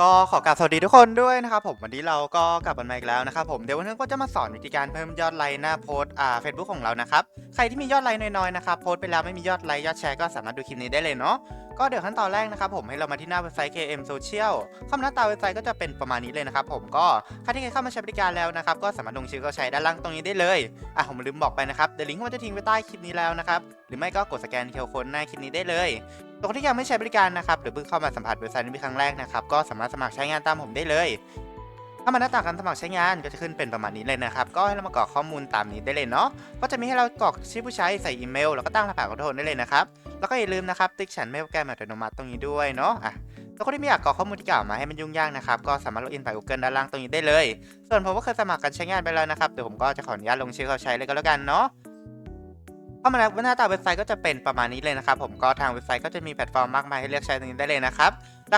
ก็ขอกราบสวัสดีทุกคนด้วยนะครับผมวันนี้เราก็กลับมาอีกแล้วนะครับผมเดี๋ยววันนี้ก็จะมาสอนวิธีการเพิ่มยอดไลค์หน้าโพสต์อ่าเฟซบุ๊กของเรานะครับใครที่มียอดไลค์น้อยๆนะครับโพสต์ไปแล้วไม่มียอดไลค์ยอดแชร์ก็สามารถดูคลิปนี้ได้เลยเนาะ ก็เดี๋ยวขั้นตอนแรกนะครับผมให้เรามาที่หน้าเว็บไซต์ KM Social คำหน้าตาเว็บไซต์ก็จะเป็นประมาณนี้เลยนะครับผมก็ใครที่เคยเข้ามาใช้บริการแล้วนะครับก็สามารถลงชื่อเข้าใช้ด้านล่างตรงนี้ได้เลยอะผมลืมบอกไปนะครับเดี๋ยวลิงก์มันจะทิ้งไว้ใต้คลิปนี้แล้วนะครับหรือไม่ก็กดสแกนเคอร์โค้ดหน้าคลิปนี้ได้เลยตัวที่ยังไม่ใช้บริการนะครับหรือเพิ่งเข้ามาสัมผัสเว็บไซต์นี้เป็นครั้งแรกนะครับก็สามารถสมัครใช้งานตามผมได้เลย ถ้ามาหน้าต่างการสมัครใช้งานก็จะขึ้นเป็นประมาณนี้เลยนะครับ ก็ให้เรามากรอกข้อมูลตามนี้ได้เลยเนาะ ก็จะมีให้เรากรอกชื่อผู้ใช้ใส่อีเมล แล้วก็ตั้งรหัสขอโทษได้เลยนะครับ แล้วก็อย่าลืมนะครับติ๊กฉันไม่โปรแกรมอัตโนมัติตรงนี้ด้วยเนาะอะถ้าคนที่ไม่อยากกรอกข้อมูลที่กล่าวมาให้มันยุ่งยากนะครับ ก็สามารถล็อกอินผ่าน Google ด้านล่างตรงนี้ได้เลย ส่วนผมก็เคยสมัครการใช้งานไปแล้วนะครับเดี๋ยวผมก็จะขออนุญาตลงชื่อเข้าใช้เลยก็แล้วกันเนาะ เข้ามาแล้วหน้าตาเว็บไซต์ก็จะเป็นประมาณนี้เลยนะครับผมก็ทางเว็บไซต์ก็จะมีแพลตฟอร์มมากมายให้เลือกใช้ตรงนี้ได้เลยนะครับ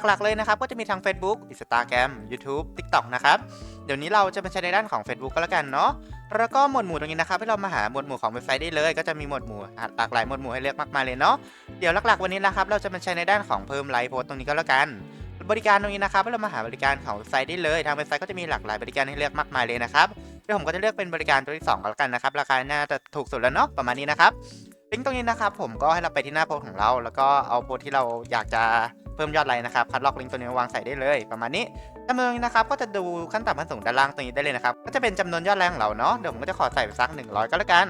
หลักๆเลยนะครับก็จะมีทาง Facebook Instagram YouTube TikTok นะครับเดี๋ยวนี้เราจะมาใช้ในด้านของ Facebook ก็แล้วกันเนาะแล้วก็หมวดหมู่ตรงนี้นะครับให้เรามาหาหมวดหมู่ของเว็บไซต์ได้เลย ก็จะมีหมวดหมู่หลากหลายหมวดหมู่ให้เลือกมากมายเลยเนาะเดี๋ยวหลักๆวันนี้นะครับเราจะมาใช้ในด้านของเพิ่มไลฟ์โพสต์ตรงนี้ก็แล้วกันบริการตรงนี้นะครับให้เรามาหาบริการของเว็บไซต์ได้เลย ทางเว็บไซต์ก็จะมีหลากหลายบริการให้เลือกมากมายเลยนะครับ ดี๋ยวผมก็จะเลือกเป็นบริการตัวที่สองก็แล้วกันนะครับ ราคาน่าจะถูกสุดแล้วเนาะประมาณนี้นะครับลิงก์ตรงนี้นะครับผมก็ให้เราไปที่หน้าโพสของเรา แล้วก็เอาโพสที่เราอยากจะ เพิ่มยอดไลค์นะครับคัดลอกลิงก์ตัวนี้วางใส่ได้เลยประมาณนี้จำนวนนี้นะครับก็จะดูขั้นต่ำขั้นสูงด้านล่างตรงนี้ได้เลยนะครับก็จะเป็นจำนวนยอดไลค์ของเราเนาะเดี๋ยวผมก็จะขอใส่ไปสัก 100 ก็แล้วกัน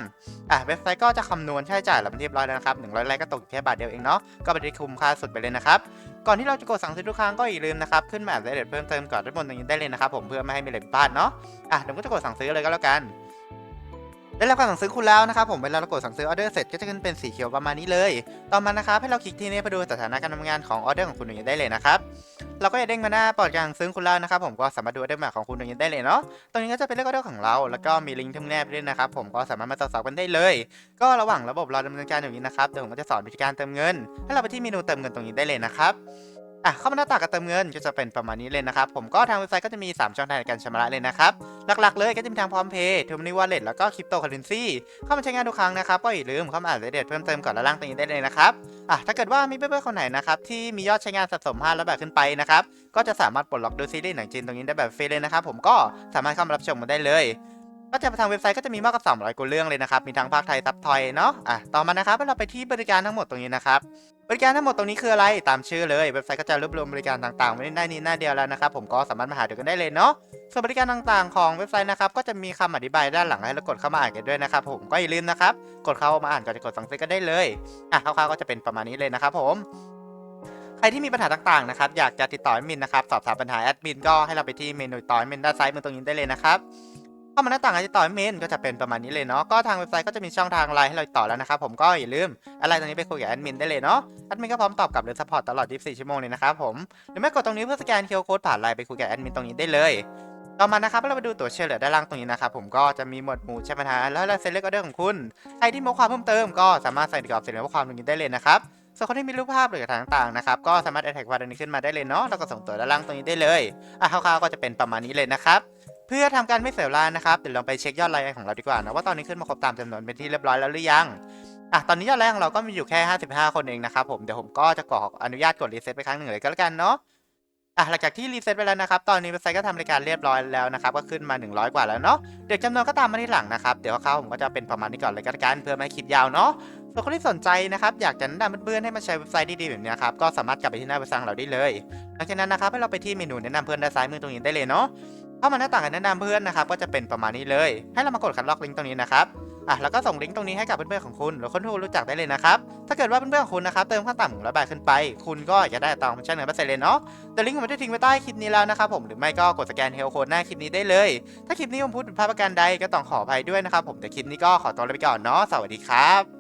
อะเว็บไซต์ก็จะคำนวณค่าใช้จ่ายเราเป็นเรียบร้อยแล้วนะครับ100ไลค์ก็ตกแค่บาทเดียวเองเนาะก็เป็นที่คุ้มค่าสุดไปเลยนะครับก่อนที่เราจะกดสั่งซื้อทุกครั้งก็อย่าลืมนะครับขึ้นมาอัปเดตเพิ่มเติมก่อนด้านบนตรงนี้ได้เลยนะครับผมเพื่อไม่ให้มีอะไรพลาดเนาะอะเดี๋ยวก็จะกดสั่งซื้อเลยก็แล้วกัน ได้รับการสั่งซื้อคุณแล้วนะครับผมเวลาเรากดสั่งซื้อออเดอร์เสร็จก็จะขึ้นเป็นสีเขียวประมาณนี้เลย ต่อมานะครับให้เราคลิกที่นี่เพื่อดูสถานะการทำงานของออเดอร์ของคุณอย่างนี้ได้เลยนะครับเราก็จะเด้งมาหน้าปลอดการสั่งซื้อคุณแล้วนะครับผมก็สามารถดูออเดอร์แบบของคุณอย่างนี้ได้เลยเนาะตรงนี้ก็จะเป็นเลขออเดอร์ของเรา แล้วก็มีลิงก์ที่แนบด้วยนะครับผมก็สามารถมาตรวจสอบกันได้เลย ก็ระหว่างระบบเราดำเนินการอย่างนี้นะครับเดี๋ยวผมก็จะสอนวิธีการเติมเงิน ให้เราไปที่เมนูเติมเงินตรงนี้ได้เลยนะครับ อะเข้ามาหน้าตางการเติมเงินก็จะเป็นประมาณนี้เลยนะครับ ผมก็ทางเว็บไซต์ก็จะมี 3 ช่องทางในการชำระเลยนะครับ หลักๆเลยก็จะมีทางพร้อมเพย์เทอร์มินอลวอลเล็ตแล้วก็คริปโตเคอเรนซีเข้ามาใช้งานทุกครั้งนะครับก็อย่าลืมเข้ามาอ่านรายละเอียดเพิ่มเติมก่อนละล่างตรงนี้ได้เลยนะครับอะถ้าเกิดว่ามีเพื่อนๆคนไหนนะครับที่มียอดใช้งานสะสม5แล้วแบบขึ้นไปนะครับก็จะสามารถปลดล็อกดูซีรีส์หนังจีนตรงนี้ได้แบบฟรีเลยนะครับผมก็สามารถเข้ามารับชมกันได้เลย ก็จะทางเว็บไซต์ก็จะมีมากกว่า300กว่าเรื่องเลยนะครับ มีทั้งภาคไทยซับทยเนาะ อะ ต่อมานะครับเราไปที่บริการทั้งหมดตรงนี้นะครับ บริการทั้งหมดตรงนี้คืออะไร ตามชื่อเลย เว็บไซต์ก็จะรวบรวมบริการต่างๆไว้ในหน้านี้หน้าเดียวแล้วนะครับ ผมก็สามารถมาหาดูกันได้เลยเนาะ ส่วนบริการต่างๆ ของเว็บไซต์นะครับ ก็จะมีคำอธิบายด้านหลังให้เรากดเข้ามาอ่านกันด้วยนะครับ ผม ก็อย่าลืมนะครับ กดเข้ามาอ่านก่อนจะกดสั่งซื้อกันได้เลย อะคร่าวๆก็จะเป็นประมาณนี้เลยนะครับผมใครที่มีปัญหาต่างๆนะครับอยากจะติดต่อแอดมินนะครับสอบถามปัญหาแอดมินก็ให้เราไปที่เมนูต่อแอดมินด้านซ้ายมือตรงนี้ได้เลยนะครับ เข้ามาหน้าต่างการติดต่อแอดมินก็จะเป็นประมาณนี้เลยเนาะก็ทางเว็บไซต์ก็จะมีช่องทางไลน์ให้เราติดต่อแล้วนะครับผมก็อย่าลืมอะไรตรงนี้ไปคุยกับแอดมินได้เลยเนาะแอดมินก็พร้อมตอบกลับหรือซัพพอร์ตตลอด 24 ชั่วโมงเลยนะครับผมหรือไม่กดตรงนี้เพื่อสแกน QR Code ผ่านไลน์ไปคุยกับแอดมินตรงนี้ได้เลยต่อมานะครับเราไปดูตัวเชื่อเหลือด้านล่างตรงนี้นะครับผมก็จะมีหมวดหมู่ใช่ไหมฮะแล้วเราเซ็นเลขออเดอร์ของคุณใครที่มีความเพิ่มเติมก็สามารถใส่กรอบเสนอข้อความตรงนี้ได้เลยนะครับส่วนคนที่มีรูปภาพหรือทางต่างๆนะครับก็สามารถแอดแท็กวาร์ดนี้ขึ้นมาได้เลยเนาะแล้วก็ส่งตัวด้านล่างตรงนี้ได้เลยอะคร่าวๆก็จะเป็นประมาณนี้เลยนะครับ เพื่อทำการไม่เสียเวลานะครับ เดี๋ยวลองไปเช็คยอดไลค์ของเราดีกว่านะว่าตอนนี้ขึ้นมาครบตามจำนวนเป็นที่เรียบร้อยแล้วหรือยังอะตอนนี้ยอดไลค์ของเราก็มีอยู่แค่ 55 คนเองนะครับผมเดี๋ยวผมก็จะขออนุญาตกดรีเซ็ตไปครั้งหนึ่งเลยก็แล้วกันเนาะอะหลังจากที่รีเซ็ตไปแล้วนะครับ ตอนนี้เว็บไซต์ก็ทำรายการเรียบร้อยแล้วนะครับ ก็ขึ้นมา 100 กว่าแล้วเนาะเดี๋ยวจำนวนก็ตามมาที่หลังนะครับ เดี๋ยวคร่าผมก็จะเป็นประมาณนี้ก่อนเลยก็แล้วกันเพื่อไม่ให้คลิปยาวเนาะส่วนคนที่สนใจนะครับอยากจะแนะนำเพื่อนๆให้มาใช้เว็บไซต์ดีๆแบบนี้ครับก็สามารถกลับไปที่หน้าเว็บไซต์ของเราได้เลยหลังจากนั้นนะครับให้เราไปที่เมนูแนะนำเพื่อนด้านซ้ายมือตรงนี้ได้เลยเนาะ เข้ามาหน้าต่างการแนะนำเพื่อนนะครับก็จะเป็นประมาณนี้เลย ให้เรามากดคัดลอกลิงก์ตรงนี้นะครับอะแล้วก็ส่งลิงก์ตรงนี้ให้กับเพื่อนๆของคุณหรือคนที่คุณรู้จักได้เลยนะครับถ้าเกิดว่าเพื่อนๆของคุณนะครับเติมขั้นต่ำของร้อยบาทขึ้นไป คุณก็จะได้ตองชั่นเหนือเปอร์เซ็นต์เลยเนาะแต่ลิงก์ผมได้ทิ้งไว้ใต้คลิปนี้แล้วนะครับผมหรือไม่ก็กดสแกนเฮลโค้ดหน้าคลิปนี้ได้เลย ถ้าคลิปนี้ผมพูดผิดพลาดประการใดก็ต้องขออภัยด้วยนะครับผมแต่คลิปนี้ก็ขอตัวลาไปก่อนเนาะสวัสดีครับ